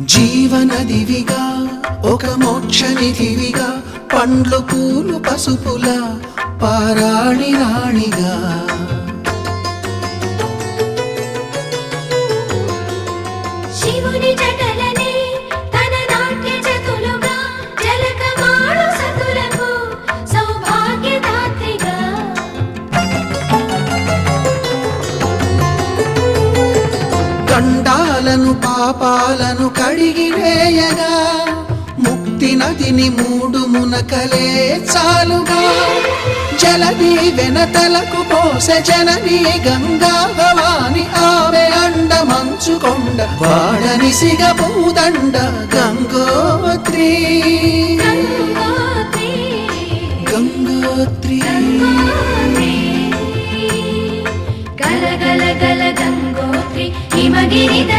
జీవనదివిగా ఒక మోక్షనిధివిగా పండ్లు పూలు పసుపుల పారాణి రాణిగా. శివుని పాపాలను పాపాలను కడిగివేయగా ముక్తి నదిని మూడు మునకలే చాలుగా. జలది వెనతలకు పోసె జనని గంగా భవాని ఆమె అండ మంచుకొండ వాడని సిగపూదండ గంగోత్రి. గంగోత్రి. గల గల గల గంగోత్రి. హిమగిరి దరి